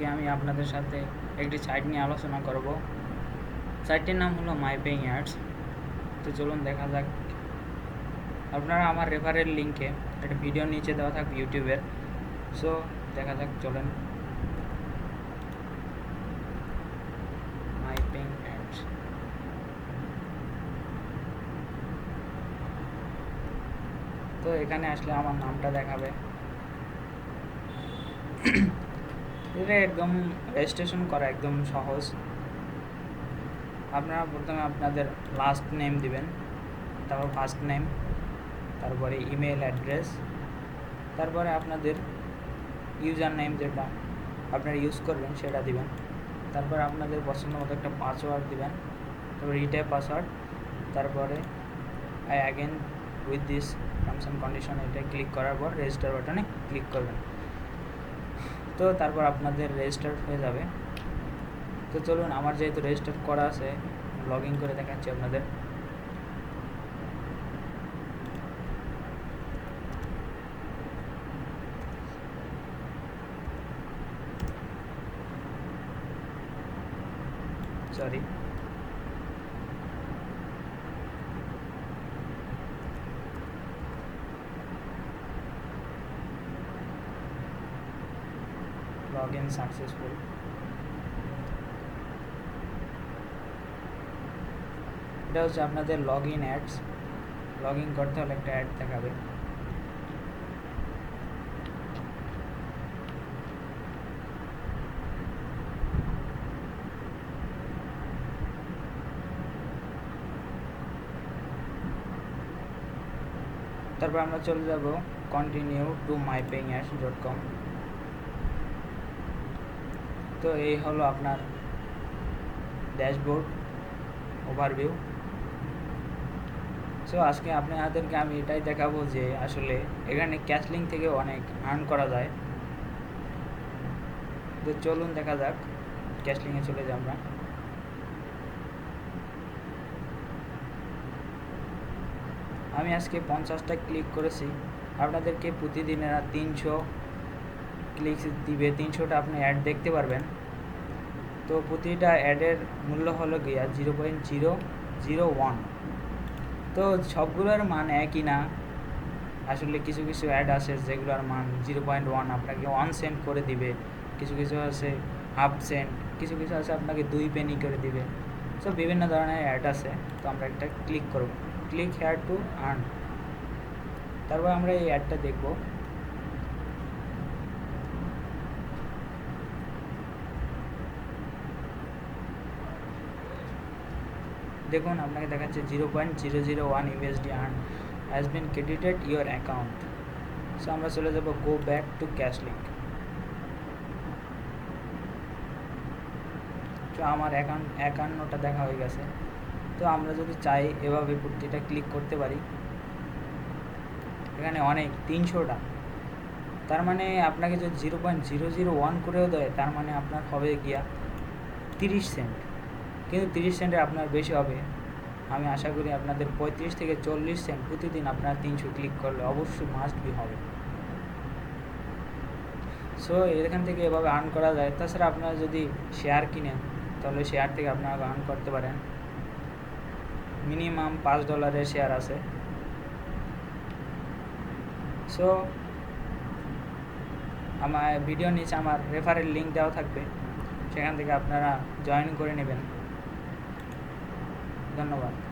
আজকে আমি আপনাদের সাথে একটি সাইট নিয়ে আলোচনা করব। সাইটটির নাম হলো মাই পেইং অ্যাডস তো চলুন দেখা যাক। আপনারা আমার রেফারের লিঙ্কে একটা ভিডিও নিচে দেওয়া থাকবে ইউটিউবের সো দেখা যাক, চলেন। মাই পেইং অ্যাডস তো এখানে আসলে আমার নামটা দেখাবে। এটা একদম রেজিস্ট্রেশন করা একদম সহজ। আপনারা প্রথমে আপনাদের লাস্ট নেম দিবেন, তারপর ফার্স্ট নেম তারপরে ইমেল অ্যাড্রেস তারপরে আপনাদের ইউজার নেম যেটা আপনারা ইউজ করবেন সেটা দিবেন। তারপর আপনাদের পছন্দ মতো একটা পাসওয়ার্ড দিবেন, তারপর রিটাইপ পাসওয়ার্ড তারপরে I agree with this terms and condition এটা ক্লিক করার পর রেজিস্টার বাটনে ক্লিক করবেন। তো তারপর আপনাদের রেজিস্টার হয়ে যাবে। তো চলুন, আমার যেহেতু রেজিস্টার করা আছে লগ ইন করে দেখাচ্ছি আপনাদের। সরি ইন সাকসেসফুল এটা হচ্ছে আপনাদের log in ads log in করতে হলে একটা অ্যাড দেখাবে। তারপর আমরা চলে যাব continue to my paying ads dot com তো এই হলো আপনার ড্যাশবোর্ড ওভারভিউ সো আজকে আপনাদেরকে আমি এটাই দেখাবো যে আসলে এখানে ক্যাশলিং থেকে অনেক আর্ন করা যায়। তো চলুন দেখা যাক ক্যাশলিংয়ে চলে যাই আমরা। আমি আজকে পঞ্চাশটা ক্লিক করেছি। আপনাদেরকে প্রতিদিন তিনশো ক্লিকস দিবে, তিনশোটা আপনি অ্যাড দেখতে পারবেন। তো প্রতিটা অ্যাডের মূল্য হলো গিয়া zero point zero zero one তো সবগুলোর মান একই না। আসলে কিছু কিছু অ্যাড আছে যেগুলোর মান জিরো পয়েন্ট ওয়ান আপনাকে ওয়ান সেন্ট করে দিবে। কিছু কিছু আছে হাফ সেন্ট কিছু কিছু আছে আপনাকে দুই পেনি করে দিবে। সো বিভিন্ন ধরনের অ্যাড আছে। তো আমরা একটা ক্লিক করব। ক্লিক হেয়ার টু আর্ন তারপর আমরা এই অ্যাডটা দেখব। দেখুন, আপনাকে দেখাচ্ছে zero point zero zero one USD earn has been credited your account so আমরা চলে যাব go back to cash link তো আমার অ্যাকাউন্ট একান্নটা দেখা হয়ে গেছে। তো আমরা যদি চাই এভাবে প্রতিটা ক্লিক করতে পারি, এখানে অনেক, তিনশোটা। তার মানে আপনাকে যদি zero point zero zero one করেও দেয়, তার মানে আপনার হবে গিয়া তিরিশ সেন্ট। কিন্তু তিরিশ সেন্টে আপনার বেশি হবে। আমি আশা করি আপনাদের পঁয়ত্রিশ থেকে চল্লিশ সেন্ট প্রতিদিন আপনার তিনশো ক্লিক করলে অবশ্যই মাস্ট বি হবে। সো এখান থেকে এভাবে আর্ন করা যায়। তাছাড়া আপনারা যদি শেয়ার কিনেন, তাহলে শেয়ার থেকে আপনারা আর্ন করতে পারেন। মিনিমাম পাঁচ ডলারের শেয়ার আছে। সো আমার ভিডিও নিচে আমার রেফারেল লিঙ্ক দেওয়া থাকবে। সেখান থেকে আপনারা জয়েন করে নেবেন। ধন্যবাদ।